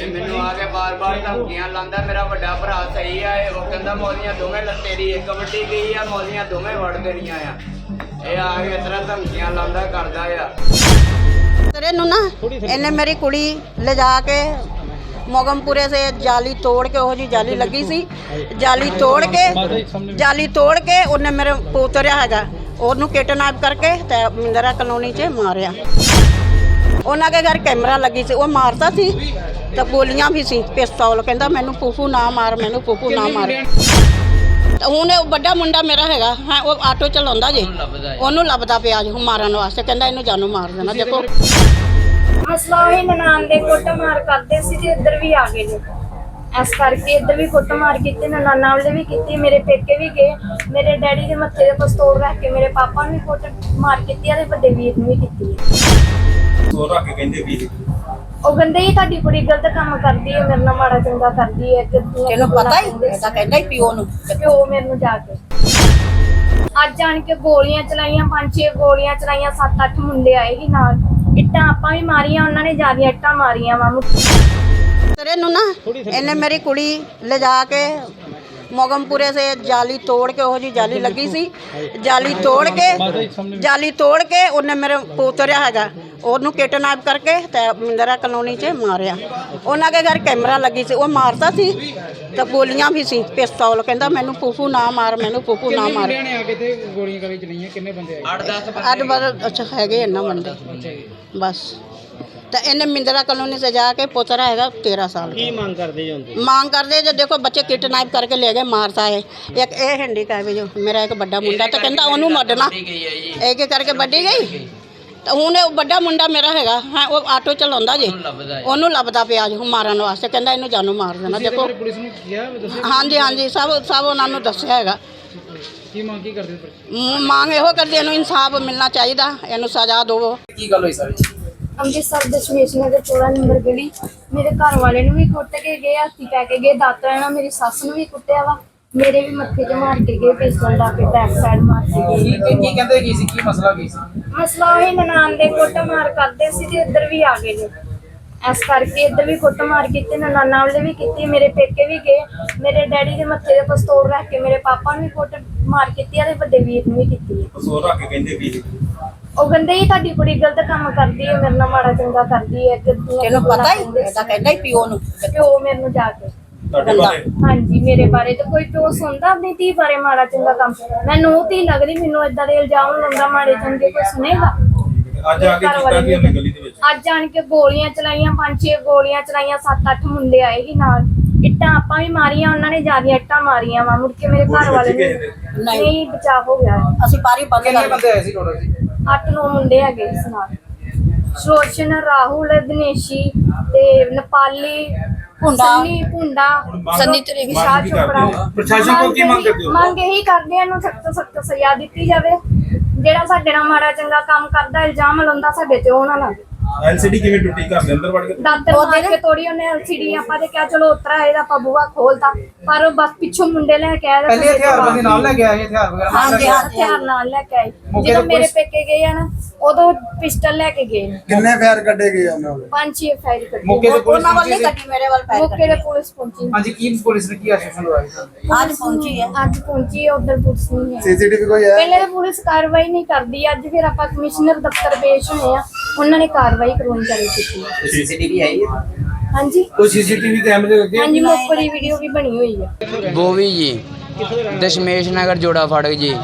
ਇਹ ਮੈਨੂੰ ਆ ਕੇ ਬਾਰ-ਬਾਰ ਧਮਕੀਆਂ ਲਾਉਂਦਾ, ਮੇਰਾ ਵੱਡਾ ਭਰਾ ਸਹੀ ਆ, ਇਹ ਉਹ ਕਹਿੰਦਾ ਮੌਲੀਆਂ ਦੋਵੇਂ ਲੱਤੇ ਦੀ ਇੱਕ ਵੱਡੀ ਗਈ ਆ, ਮੌਲੀਆਂ ਦੋਵੇਂ ਵੜ ਦੇਣੀਆਂ ਆ। ਇਹ ਆ ਕੇ ਇਸ ਤਰ੍ਹਾਂ ਧਮਕੀਆਂ ਲਾਉਂਦਾ, ਕਰਦਾ ਆ। ਤੇਰੇ ਨੂੰ ਨਾ, ਇਹਨੇ ਮੇਰੀ ਕੁੜੀ ਲਿਜਾ ਕੇ ਮੋਗਮਪੁਰੇ ਸੇ ਜਾਲੀ ਤੋੜ ਕੇ, ਉਹ ਜੀ ਜਾਲੀ ਲੱਗੀ ਸੀ। ਜਾਲੀ ਤੋੜ ਕੇ, ਜਾਲੀ ਤੋੜ ਕੇ ਉਹਨੇ ਮੇਰੇ ਪੋਤਰਿਆ ਹੈਗਾ, ਉਹਨੂੰ ਕਿਡਨੈਪ ਕਰਕੇ ਤੇ ਮਿੰਦਰਾ ਕਲੋਨੀ 'ਚ ਮਾਰਿਆ। ਉਹਨਾਂ ਦੇ ਘਰ ਕੈਮਰਾ ਲੱਗੀ ਸੀ ਉਹ ਮਾਰਦਾ ਸੀ ਤੇ ਗੋਲੀਆਂ ਵੀ ਸੀ ਪਿਸਤੌਲ। ਕਹਿੰਦਾ ਮੈਨੂੰ ਫੂਫੂ ਨਾ ਮਾਰ ਮੈਨੂੰ ਫੂਫੂ ਨਾ ਮਾਰ। ਤੇ ਹੁਣ ਇਹ ਵੱਡਾ ਮੁੰਡਾ ਮੇਰਾ ਹੈਗਾ ਹਾਂ ਉਹ ਆਟੋ ਚਲਾਉਂਦਾ ਜੀ। ਉਹਨੂੰ ਲੱਭਦਾ ਪਿਆ ਜੀ ਮਾਰਨ ਵਾਸਤੇ। ਕਹਿੰਦਾ ਇਹਨੂੰ ਜਾਨੋਂ ਮਾਰ ਦੇਣਾ। ਦੇਖੋ। ਮਸਲਾ ਉਹ ਨਨਾਣ ਦੇ ਕੁੱਟਮਾਰ ਕਰਦੇ ਸੀ ਤੇ ਇੱਧਰ ਵੀ ਆ ਗਏ ਨੇ। ਇਸ ਕਰਕੇ ਇੱਧਰ ਵੀ ਕੁੱਟਮਾਰ ਕੀਤੀ ਨਨਾਣਾ ਵਾਲੇ ਵੀ ਕੀਤੀ ਮੇਰੇ ਪੇਕੇ ਵੀ ਗਏ। ਮੇਰੇ ਡੈਡੀ ਦੇ ਮੱਥੇ ਤੇ ਪਿਸਤੌਲ ਰੱਖ ਕੇ ਮੇਰੇ ਪਾਪਾ ਨੂੰ ਵੀ ਕੁੱਟ ਮਾਰ ਕੀਤੀ ਆ ਤੇ ਵੱਡੇ ਵੀਰ ਨੂੰ ਵੀ ਕੀਤੀ। ਹੈ ਸੋ ਰੱਖ ਕੇ ਕਹਿੰਦੇ ਵੀ ਉਹ ਕਹਿੰਦੇ ਹੀ ਤੁਹਾਡੀ ਕੁੜੀ ਗਲਤ ਕੰਮ ਕਰਦੀ ਹੈ ਮੇਰੇ ਨਾਲ ਮਾੜਾ ਚੰਗਾ ਕਰਦੀ ਹੈ ਕਿ ਤੈਨੂੰ ਪਤਾ ਹੀ ਇਹ ਤਾਂ ਕਹਿੰਦਾ ਹੀ ਪਿਓ ਨੂੰ। ਪਿਓ ਮੈਨੂੰ ਜਾ ਕੇ। ਅੱਜ ਆਣ ਕੇ ਗੋਲੀਆਂ ਚਲਾਈਆਂ ਪੰਜ ਛੇ ਗੋਲੀਆਂ ਚਲਾਈਆਂ ਸੱਤ ਅੱਠ ਮੁੰਡੇ ਆਏ ਸੀ ਨਾਲ। ਇੱਟਾਂ ਆਪਾਂ ਵੀ ਮਾਰੀਆਂ ਉਹਨਾਂ ਨੇ ਜਿਆਦੀਆਂ ਇੱਟਾਂ ਮਾਰੀਆਂ ਵਾ ਤੇਰੇ ਨੂੰ ਨਾ ਇਹਨੇ ਮੇਰੀ ਕੁੜੀ ਲਿਜਾ ਕੇ ਮੋਗਮਪੁਰੇ ਸੇ ਜਾਲੀ ਤੋੜ ਕੇ ਉਹ ਜੀ ਜਾਲੀ ਲੱਗੀ ਸੀ। ਜਾਲੀ ਤੋੜ ਕੇ ਜਾਲੀ ਤੋੜ ਕੇ ਉਹਨੇ ਮੇਰੇ ਪੋਤਰਿਆ ਹੈਗਾ। ਉਹਨੂੰ ਕਿਡਨੈਪ ਕਰਕੇ ਤੇ ਮਿੰਦਰਾ ਕਲੋਨੀ 'ਚ ਮਾਰਿਆ। ਉਹਨਾਂ ਦੇ ਘਰ ਕੈਮਰਾ ਲੱਗੀ ਸੀ ਉਹ ਮਾਰਦਾ ਸੀ ਤੇ ਗੋਲੀਆਂ ਵੀ ਸੀ ਪਿਸਤੌਲ ਕਹਿੰਦਾ ਮੈਨੂੰ ਫੂਫੂ ਨਾ ਮਾਰ ਮੈਨੂੰ ਫੂਫੂ ਨਾ ਮਾਰ। ਮੁੰਡਿਆਂ ਨੇ ਆ ਕੇ ਤੇ ਗੋਲੀਆਂ ਕਰੀ ਚਲਾਈਆਂ? ਕਿੰਨੇ ਬੰਦੇ ਆਏ ਅੱਡ ਬਰ ਅੱਛਾ ਹੈਗੇ ਇੰਨਾ ਬੰਦੇ ਬਸ। ਤੇ ਇਹਨੇ ਮਿੰਦਰਾ ਕਲੋਨੀ ਸੇ ਜਾ ਕੇ ਪੋਤਰਾ ਹੈਗਾ 13 ਸਾਲ ਕੀ ਮੰਗ ਕਰਦੇ ਹੋ ਮੰਗ ਕਰਦੇ ਜੇ ਦੇਖੋ ਬੱਚੇ ਕਿਡਨੈਪ ਕਰਕੇ ਲੈ ਗਏ ਮਾਰਤਾ ਹੈ ਇੱਕ ਇਹ ਹੈਂਡੀਕੈਪ ਜੋ ਮੇਰਾ ਇੱਕ ਵੱਡਾ ਮੁੰਡਾ ਤਾਂ ਕਹਿੰਦਾ ਉਹਨੂੰ ਮੱਡਣਾ ਗਈ ਆ ਜੀ। ਇਹ ਕੀ ਕਰਕੇ ਵੱਡੀ ਗਈ? ਤਾਂ ਹੁਣ ਇਹ ਵੱਡਾ ਮੁੰਡਾ ਮੇਰਾ ਹੈਗਾ ਹਾਂ ਉਹ ਆਟੋ ਚਲਾਉਂਦਾ ਜੀ। ਲੱਭਦਾ ਉਹਨੂੰ ਲੱਭਦਾ ਪਿਆ ਜੀ ਮਾਰਨ ਵਾਸਤੇ। ਕਹਿੰਦਾ ਇਹਨੂੰ ਜਾਨੋਂ ਮਾਰ ਦੇਣਾ। ਦੇਖੋ। ਪੁਲਿਸ ਨੂੰ ਕਿਹਾ ਹਾਂਜੀ ਹਾਂਜੀ ਸਭ ਸਭ ਉਹਨਾਂ ਨੂੰ ਦੱਸਿਆ ਹੈਗਾ। ਕੀ ਮੰਗ ਕੀ ਕਰਦੇ ਹੋ? ਮ- ਮੰਗ ਇਹੋ ਕਰਦੇ ਇਹਨੂੰ ਇਨਸਾਫ ਮਿਲਣਾ ਚਾਹੀਦਾ ਇਹਨੂੰ ਸਜ਼ਾ ਦਿਓ ਕੀ ਗੱਲ ਹੋਈ ਸਰ? ਅੰਮ੍ਰਿਤਸਰ ਦਸ਼ਮੇਸ਼ ਨਗਰ 14 ਨੰਬਰ ਗਲੀ। ਮੇਰੇ ਘਰ ਵਾਲੇ ਨੂੰ ਵੀ ਕੁੱਟ ਕੇ ਗਏ ਹੱਥੀ ਪੈ ਕੇ ਗਏ ਦਾਤਰਾ ਨਾਲ ਮੇਰੀ ਸੱਸ ਨੂੰ ਵੀ ਕੁੱਟਿਆ ਵਾ। ਮੇਰੇ ਵੀ ਮੱਥੇ 'ਚ ਮਾਰ ਕੇ ਗਏ ਪਿਸਤੌਲ ਲਾ ਕੇ ਬੈਕ ਸਾਈਡ ਮਾਰ ਕੇ ਗਏ। ਕੀ ਕੀ ਕਹਿੰਦੇ ਕੀ ਸੀ? ਕੀ ਮਸਲਾ ਕੀ ਸੀ? ਮਸਲਾ ਉਹ ਨਨਾਣ ਦੇ ਕੁੱਟਮਾਰ ਕਰਦੇ ਸੀ ਤੇ ਇੱਧਰ ਵੀ ਆ ਗਏ ਨੇ। ਇਸ ਕਰਕੇ ਇੱਧਰ ਵੀ ਕੁੱਟਮਾਰ ਕੀਤੀ ਨਨਾਣਾ ਵਾਲੇ ਵੀ ਕੀਤੀ ਮੇਰੇ ਪੇਕੇ ਵੀ ਗਏ ਮੇਰੇ ਡੈਡੀ ਦੇ ਮੱਥੇ ਤੇ ਪਿਸਤੌਲ ਰੱਖ ਕੇ ਮੇਰੇ ਪਾਪਾ ਨੂੰ ਵੀ ਕੁੱਟ ਮਾਰ ਕੀਤੀ ਆ ਤੇ ਵੱਡੇ ਵੀਰ ਨੂੰ ਵੀ ਕੀਤੀ। ਹੈ ਰੱਖ ਕੇ ਕਹਿੰਦੇ ਵੀ ਉਹ ਕਹਿੰਦੇ ਹੀ ਤੁਹਾਡੀ ਕੁੜੀ ਗਲਤ ਕੰਮ ਕਰਦੀ ਹੈ ਮੇਰੇ ਨਾਲ ਮਾੜਾ ਚੰਗਾ ਕਰਦੀ ਹੈ ਕਿ ਤੈਨੂੰ ਪਤਾ ਹੀ ਇਹ ਤਾਂ ਕਹਿੰਦਾ ਹੀ ਪਿਓ ਨੂੰ। ਪਿਓ ਮੈਨੂੰ ਜਾ ਕੇ। ਤੁਹਾਡੇ ਬਾਰੇ? ਹਾਂਜੀ ਮੇਰੇ ਬਾਰੇ ਤਾਂ ਕੋਈ ਪਿਓ ਸੁਣਦਾ ਆਪਣੀ ਧੀ ਬਾਰੇ ਮਾੜਾ ਚੰਗਾ ਕੰਮ। ਮੈਨੂੰ ਉਹ ਧੀ ਲੱਗਦੀ ਮੈਨੂੰ ਇਦਾਂ ਦੇ ਇਲਜ਼ਾਮ ਲਾਉਂਦਾ ਮਾੜੇ ਚੰਗੇ ਕੋਈ ਸੁਣੇਗਾ ਅੱਜ ਆ ਕੇ ਕੀਤਾ ਕੀ ਉਹਨੇ ਗਲੀ ਦੇ ਵਿੱਚ? ਅੱਜ ਆਣ ਕੇ ਗੋਲੀਆਂ ਚਲਾਈਆਂ ਪੰਜ ਛੇ ਗੋਲੀਆਂ ਚਲਾਈਆਂ ਸੱਤ ਅੱਠ ਮੁੰਡੇ ਆਏ ਸੀ ਨਾਲ। ਇੱਟਾਂ ਆਪਾਂ ਵੀ ਮਾਰੀਆਂ ਉਹਨਾਂ ਨੇ ਜਿਆਦੀਆਂ ਇੱਟਾਂ ਮਾਰੀਆਂ ਵਾ ਮੁੜ ਕੇ ਮੇਰੇ ਘਰ ਵਾਲੇ ਨੂੰ ਨਹੀਂ ਬਚਾ ਹੋ ਗਿਆ। ਅਸੀਂ ਪਾਰੀ ਬੰਦ ਕਿੰਨੇ ਕਰ ਬੰਦੇ ਆਏ ਸੀ ਟੋਟਲ ਜੀ ਅੱਠ ਨੌ ਮੁੰਡੇ ਹੈਗੇ ਇਸ ਨਾਲ। ਸ਼ੋਸ਼ਨ ਰਾਹੁਲ ਦਿਨੇਸ਼ੀ ਤੇ ਨੇਪਾਲੀ ਭੁੰਡਾ। ਸੰਨੀ ਪੁੰਡਾ ਸੰਨੀ ਤੇਰੇ ਮੰਗ ਵਿਸ਼ਾਲ ਚੋਪੜਾ? ਪ੍ਰਸ਼ਾਸਨ ਕੋਲ ਕੀ ਮੰਗ ਕਰਦੇ ਹੋ? ਮੰਗ ਇਹੀ ਕਰਦੇ ਆ ਇਹਨੂੰ ਸਖਤ ਸਖਤ ਸਜ਼ਾ ਦਿੱਤੀ ਜਾਵੇ ਜਿਹੜਾ ਸਾਡੇ ਨਾਲ ਮਾੜਾ ਚੰਗਾ ਕੰਮ ਕਰਦਾ ਇਲਜ਼ਾਮ ਲਾਉਂਦਾ ਸਾਡੇ ਤੇ ਉਹ ਨਾ ਲਾਵੇ ਐਲਸੀਡੀ ਕਿਵੇਂ ਟੁੱਟੀ ਘਰ ਦੇ ਅੰਦਰ ਵੜ ਕੇ ਦਾਤਰ ਮਾਰ ਕੇ ਤੋੜੀ ਉਹਨੇ ਐਲਸੀਡੀ ਆਪਾਂ ਤੇ ਕਿਹਾ ਚਲੋ ਉਤਰਾ ਇਹਦਾ ਆਪਾਂ ਬੂਹਾ ਖੋਲਤਾ ਪਰ ਉਹ ਬਸ ਪਿੱਛੋਂ ਮੁੰਡੇ ਲੈ ਕੇ ਆਏ ਤੇ ਪਹਿਲੇ ਹਥਿਆਰ ਬੰਦੇ ਨਾਲ ਲੈ ਕੇ ਆਏ ਹਥਿਆਰ ਵਗੈਰਾ ਨਾਲ ਲੈ ਹਾਂਜੀ ਆਏ? ਹਥਿਆਰ ਨਾਲ ਲੈ ਕੇ ਆਏ। ਮੌਕੇ ਜਦੋਂ ਮੇਰੇ ਪੁਲਿਸ- ਪੇਕੇ ਗਏ ਆ ਨਾ ਉਦੋਂ ਪਿਸਟਲ ਲੈ ਕੇ ਗਏ ਨੇ। ਕਿੰਨੇ ਫੈਰ ਕੱਢੇ ਗਏ ਉਹਨਾਂ ਦੇ? ਪੰਜ ਛੇ ਫਾਇਰ ਕੱਢੇ। ਮੌਕੇ ਤੇ ਪੁਲਿਸ ਉਹਨਾਂ ਵੱਲ ਪਹੁੰਚੀ ਨਹੀਂ ਸੀ? ਕੱਢੀ ਮੇਰੇ ਵੱਲ ਪੈਰ ਮੌਕੇ ਤੇ ਪੁਲਿਸ ਪਹੁੰਚੀ। ਹਾਂਜੀ ਕੀ ਪੁਲਿਸ ਨੇ ਕੀ ਆਸ਼ਵਾਸਨ ਦਵਾਇਆ ਸਰ ਅੱਜ ਪਹੁੰਚੀ ਹੈ। ਅੱਜ ਪਹੁੰਚੀ ਹੈ ਉਧਰ ਪੁਲਿਸ ਨਹੀਂ ਹੈ। ਸੀਸੀਟੀਵੀ ਕੋਈ ਹੈ? ਪਹਿਲੇ ਤਾਂ ਪੁਲਿਸ ਕਾਰਵਾਈ ਨਹੀਂ ਕਰਦੀ ਅੱਜ ਫਿਰ ਆਪਾਂ ਕਮਿਸ਼ਨਰ ਦਫ਼ਤਰ ਪੇਸ਼ ਹੋਏ ਆ। ਉਹਨਾਂ ਨੇ ਕਾਰਵਾਈ ਕਰਵਾਉਣੀ ਕੀਤੀ ਹੈ। ਸੀਸੀਟੀਵੀ ਆਈ ਹੈ? ਹਾਂਜੀ। ਕੋਈ ਸੀਸੀਟੀਵੀ ਕੈਮਰੇ ਲੱਗੇ ਹਾਂਜੀ ਮੌਕੇ ਦੀ ਵੀਡੀਓ ਵੀ ਬਣੀ ਹੋਈ ਹੈ ਬੋਵੀ ਜੀ ਦਸ਼ਮੇਸ਼ ਨਗਰ ਜੋੜਾ ਫਾਟਕ ਜੀ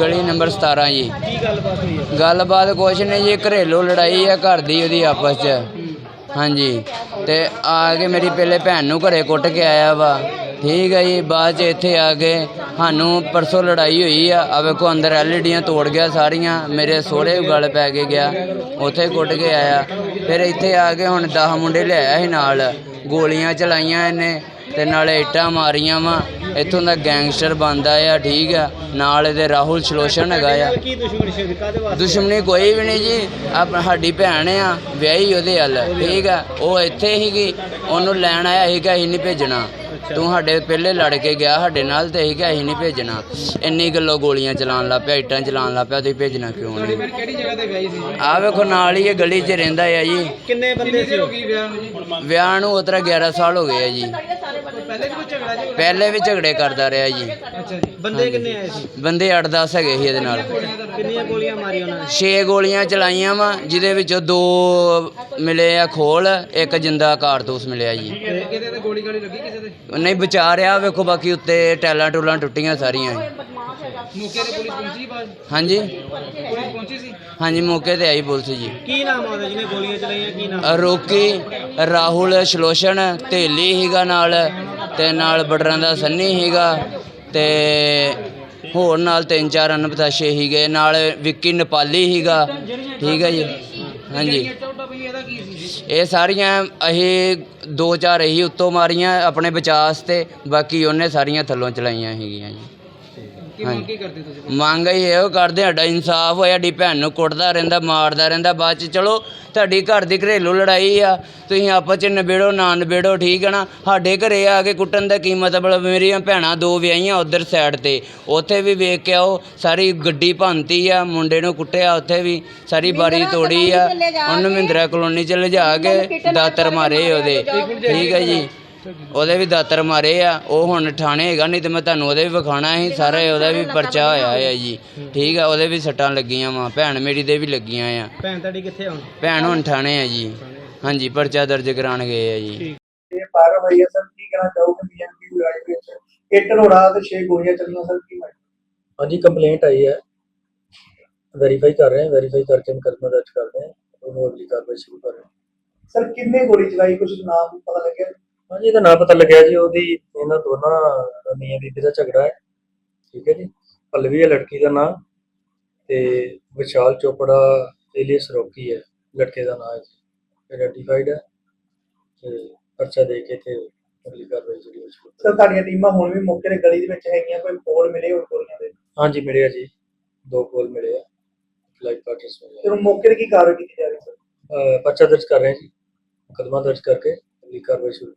ਗਲੀ ਨੰਬਰ 17 ਜੀ। ਕੀ ਗੱਲਬਾਤ ਹੋਈ ਹੈ ਗੱਲਬਾਤ ਕੁਛ ਨਹੀਂ ਜੀ ਘਰੇਲੂ ਲੜਾਈ ਆ ਘਰ ਦੀ ਉਹਦੀ ਆਪਸ 'ਚ। ਹਾਂਜੀ ਤੇ ਆ ਕੇ ਮੇਰੀ ਪਹਿਲੇ ਭੈਣ ਨੂੰ ਘਰੇ ਕੁੱਟ ਕੇ ਆਇਆ ਵਾ। ਠੀਕ ਹੈ ਜੀ ਬਾਅਦ 'ਚ ਇੱਥੇ ਆ ਕੇ ਸਾਨੂੰ ਪਰਸੋਂ ਲੜਾਈ ਹੋਈ ਆ। ਆ ਵੇਖੋ, ਅੰਦਰ ਐਲਈਡੀਆਂ ਤੋੜ ਗਿਆ ਸਾਰੀਆਂ। ਮੇਰੇ ਸੋਹਰੇ ਗਲ ਪੈ ਕੇ ਗਿਆ। ਉੱਥੇ ਕੁੱਟ ਕੇ ਆਇਆ। ਫਿਰ ਇੱਥੇ ਆ ਕੇ ਹੁਣ 10 ਮੁੰਡੇ ਲਿਆਇਆ ਸੀ ਨਾਲ। ਗੋਲੀਆਂ ਚਲਾਈਆਂ ਇਹਨੇ। ਤੇ ਨਾਲੇ ਇੱਟਾਂ ਮਾਰੀਆਂ ਵਾ। ਇੱਥੋਂ ਦਾ ਗੈਂਗਸਟਰ ਬੰਦਾ ਆ ਠੀਕ ਆ। ਨਾਲ ਇਹਦੇ ਰਾਹੁਲ ਸ਼ਲੋਸ਼ਣ ਹੈਗਾ ਆ। ਕੀ ਦੁਸ਼ਮਣੀ ਸੀ ਕਾਦੇ ਵਾਸਤੇ? ਦੁਸ਼ਮਣੀ ਕੋਈ ਵੀ ਨਹੀਂ ਜੀ। ਆਪ ਸਾਡੀ ਭੈਣ ਆ ਵਿਆਹੀ ਉਹਦੇ ਹੱਲ ਠੀਕ ਆ। ਉਹ ਇੱਥੇ ਹੀਗੀ ਉਹਨੂੰ ਲੈਣ ਆਇਆ ਸੀਗਾ ਅਸੀਂ ਨਹੀਂ ਭੇਜਣਾ। ਤੂੰ ਸਾਡੇ ਪਹਿਲੇ ਲੜ ਕੇ ਗਿਆ ਸਾਡੇ ਨਾਲ ਤੇ ਅਸੀਂ ਕਿਹਾ ਅਸੀਂ ਨਹੀਂ ਭੇਜਣਾ। ਇੰਨੀ ਗੱਲੋਂ ਗੋਲੀਆਂ ਚਲਾਉਣ ਲੱਗ ਪਿਆ ਇੱਟਾਂ ਚਲਾਉਣ ਲੱਗ ਪਿਆ ਤੁਸੀਂ ਭੇਜਣਾ ਕਿਉਂ ਨਹੀਂ? ਕਿਹੜੀ ਜਗ੍ਹਾ ਤੇ ਵਿਆਹੀ ਸੀ? ਆ ਵੇਖੋ ਨਾਲ ਹੀ ਇਹ ਗਲੀ 'ਚ ਰਹਿੰਦਾ ਆ ਜੀ। ਕਿੰਨੇ ਬੰਦੇ ਸੀ ਵਿਆਹ ਨੂੰ ਉਤਰਾ 11 ਸਾਲ ਹੋ ਗਏ ਆ ਜੀ। ਪਹਿਲੇ ਵੀ ਕੋਈ ਝਗੜਾ ਜੀ? ਪਹਿਲੇ ਵੀ ਝਗੜੇ ਕਰਦਾ ਰਿਹਾ ਜੀ। ਅੱਛਾ ਜੀ। ਬੰਦੇ ਕਿੰਨੇ ਆਏ ਸੀ? ਬੰਦੇ 8-10 ਹੈਗੇ ਸੀ ਇਹਦੇ ਨਾਲ। ਕਿੰਨੀਆਂ ਗੋਲੀਆਂ ਮਾਰੀਆਂ ਉਹਨਾਂ ਨੇ? 6 ਗੋਲੀਆਂ ਚਲਾਈਆਂ ਵਾ ਜਿਹਦੇ ਵਿੱਚੋਂ ਦੋ ਮਿਲੇ ਆ ਖੋਲ ਇੱਕ ਜਿੰਦਾ ਕਾਰਤੂਸ ਮਿਲਿਆ ਜੀ। ਤੇ ਕਿਤੇ ਤੇ ਗੋਲੀ ਗਾਲੀ ਲੱਗੀ ਕਿਸੇ ਦੇ? ਨਹੀਂ ਬਚਾ ਰਿਹਾ ਵੇਖੋ ਬਾਕੀ ਉੱਤੇ ਟੈਲਾਂ ਟੂਲਾਂ ਟੁੱਟੀਆਂ ਸਾਰੀਆਂ ਹੀ। ਮੌਕੇ ਤੇ ਪੁਲਿਸ ਪਹੁੰਚੀ ਬਾਅਦ? ਹਾਂਜੀ। ਪੁਲਿਸ ਪਹੁੰਚੀ ਸੀ? ਹਾਂਜੀ ਮੌਕੇ ਤੇ ਆਈ ਪੁਲਿਸ ਜੀ। ਕੀ ਨਾਮ ਆਉਂਦਾ ਜਿਹਨੇ ਗੋਲੀਆਂ ਚਲਾਈਆਂ ਕੀ ਨਾਮ? ਰੋਕੀ ਰਾਹੁਲ ਸ਼ਲੋਸ਼ਣ ਢੇਲੀ ਹੀਗਾ ਨਾਲ। ਤੇ ਨਾਲ ਬਟਰਾਂ ਦਾ ਸੰਨੀ ਹੀਗਾ ਤੇ ਹੋਰ ਨਾਲ ਤਿੰਨ ਚਾਰ ਅਨਪਤਾਸ਼ੇ ਹੀਗੇ ਨਾਲ ਵਿੱਕੀ ਨੇਪਾਲੀ ਹੀਗਾ ਠੀਕ ਹੈ ਜੀ? ਹਾਂਜੀ। ਇਹ ਸਾਰੀਆਂ ਅਸੀਂ ਦੋ ਚਾਰ ਇਹੀ ਉੱਤੋਂ ਮਾਰੀਆਂ ਆਪਣੇ ਬਚਾਅ ਵਾਸਤੇ, ਬਾਕੀ ਉਹਨੇ ਸਾਰੀਆਂ ਥੱਲੋਂ ਚਲਾਈਆਂ ਹੈਗੀਆਂ ਜੀ। ਕੀ ਮੰਗ ਕੀ ਕਰਦੇ ਤੁਸੀਂ ਮੰਗ ਹੀ ਇਹੋ ਕਰਦੇ ਸਾਡਾ ਇਨਸਾਫ ਹੋਇਆ ਸਾਡੀ ਭੈਣ ਨੂੰ ਕੁੱਟਦਾ ਰਹਿੰਦਾ ਮਾਰਦਾ ਰਹਿੰਦਾ ਬਾਅਦ ਚ ਚਲੋ ਤੁਹਾਡੀ ਘਰ ਦੀ ਘਰੇਲੂ ਲੜਾਈ ਆ ਤੁਸੀਂ ਆਪਸ ਚ ਨਿਬੇੜੋ ਨਾ ਨਿਬੇੜੋ ਠੀਕ ਹੈ ਨਾ? ਸਾਡੇ ਘਰੇ ਆ ਕੇ ਕੁੱਟਣ ਦਾ ਕੀ ਮਤਲਬ ਮੇਰੀਆਂ ਭੈਣਾਂ ਦੋ ਵਿਆਹੀਆਂ ਉਧਰ ਸਾਈਡ ਤੇ ਉੱਥੇ ਵੀ ਵੇਖ ਕੇ ਆਓ ਸਾਰੀ ਗੱਡੀ ਭੰਨਤੀ ਆ ਮੁੰਡੇ ਨੂੰ ਕੁੱਟਿਆ ਉੱਥੇ ਵੀ ਸਾਰੀ ਬਾਰੀ ਤੋੜੀ ਆ ਉਹਨੂੰ ਮਹਿੰਦਰਾ ਕਲੋਨੀ ਚ ਲਿਜਾ ਕੇ ਦਾਤਰ ਮਾਰੇ ਉਹਦੇ ਠੀਕ ਹੈ ਜੀ। ਉਹਦੇ ਵੀ ਦਾਤਰ ਮਾਰੇ ਆ ਉਹ ਹੁਣ ਥਾਣੇ ਹੈਗਾ ਨਹੀਂ ਤੇ ਮੈਂ ਤੁਹਾਨੂੰ ਉਹਦੇ ਵੀ ਵਿਖਾਣਾ ਸੀ ਸਾਰਾ ਉਹਦਾ ਵੀ ਪਰਚਾ ਹੋਇਆ ਹੈ ਜੀ। ਠੀਕ ਆ ਉਹਦੇ ਵੀ ਸੱਟਾਂ ਲੱਗੀਆਂ ਵਾ ਭੈਣ ਮੇਰੀ ਦੇ ਵੀ ਲੱਗੀਆਂ ਆ। ਭੈਣ ਤੁਹਾਡੀ ਕਿੱਥੇ ਹੁਣ? ਭੈਣ ਹੁਣ ਥਾਣੇ ਆ ਜੀ। ਹਾਂਜੀ ਪਰਚਾ ਦਰਜ ਕਰਾਉਣ ਗਏ ਆ ਜੀ। ਇਹ ਪਾਰ ਹੋਈ ਹੈ ਸਰ ਕੀ ਕਹਿਣਾ ਚਾਹੋਗੇ ਬੀਐਨਪੀ ਲੜਾਈ ਵਿੱਚ? ਇੱਟ ਰੋੜਾ ਤੇ 6 ਗੋਲੀਆਂ ਚੱਲੀਆਂ ਸਰ ਕੀ ਮੈਂ ਹਾਂਜੀ ਕੰਪਲੇਂਟ ਆਈ ਹੈ। ਵੈਰੀਫਾਈ ਕਰ ਰਹੇ ਹਾਂ ਵੈਰੀਫਾਈ ਕਰਕੇ ਮੁਕੱਦਮਾ ਦਰਜ ਕਰ ਰਹੇ ਹਾਂ। ਉਹਨੂੰ ਅਗਲੀ ਕਾਰਵਾਈ ਸ਼ੁਰੂ ਕਰ ਰਹੇ ਹਾਂ। ਸਰ ਕਿੰਨੇ ਗੋਲੀ ਚਲਾਈ? ਕੁਝ ਨਾਮ ਪਤਾ ਲੱਗਿਆ? ਹਾਂਜੀ ਇਹਦਾ ਨਾਂ ਪਤਾ ਲੱਗਿਆ ਜੀ ਉਹਦੀ ਇਹਨਾਂ ਦੋਨਾਂ ਮੀਆਂ ਬੀਬੀ ਦਾ ਝਗੜਾ ਹੈ। ਠੀਕ ਹੈ ਜੀ ਪਲਵੀ ਹੈ ਲੜਕੀ ਦਾ ਨਾਂ ਤੇ ਵਿਸ਼ਾਲ ਚੋਪੜਾ ਏਲੀਅਸ ਰੋਕੀ ਹੈ ਲੜਕੇ ਦਾ ਨਾਂ ਹੈ ਜੀ। ਆਈਡੈਂਟੀਫਾਈਡ ਹੈ ਤੇ ਪਰਚਾ ਦੇ ਕੇ ਤੇ ਅਗਲੀ ਕਾਰਵਾਈ ਜਿਹੜੀ ਸ਼ੁਰੂ ਕਰ ਸਰ ਤੁਹਾਡੀਆਂ ਟੀਮਾਂ ਹੁਣ ਵੀ ਮੌਕੇ ਤੇ ਗਲੀ ਦੇ ਵਿੱਚ ਹੈਗੀਆਂ ਕੋਈ ਕੋਲ ਮਿਲੇ ਹੋਰ ਗੋਲੀਆਂ ਦੇ? ਹਾਂਜੀ ਮਿਲਿਆ ਜੀ ਦੋ ਕੋਲ ਮਿਲੇ ਆ ਲਾਈਵ ਪਾਰਟਨਰਸ ਮਿਲੇ ਹੁਣ ਮੌਕੇ ਤੇ ਕੀ ਕਾਰਵਾਈ ਕੀਤੀ ਜਾ ਰਹੀ ਸਰ? ਪਰਚਾ ਦਰਜ ਕਰ ਰਹੇ ਹਾਂ ਜੀ ਮੁਕੱਦਮਾ ਦਰਜ ਕਰਕੇ ਅਗਲੀ ਕਾਰਵਾਈ ਸ਼ੁਰੂ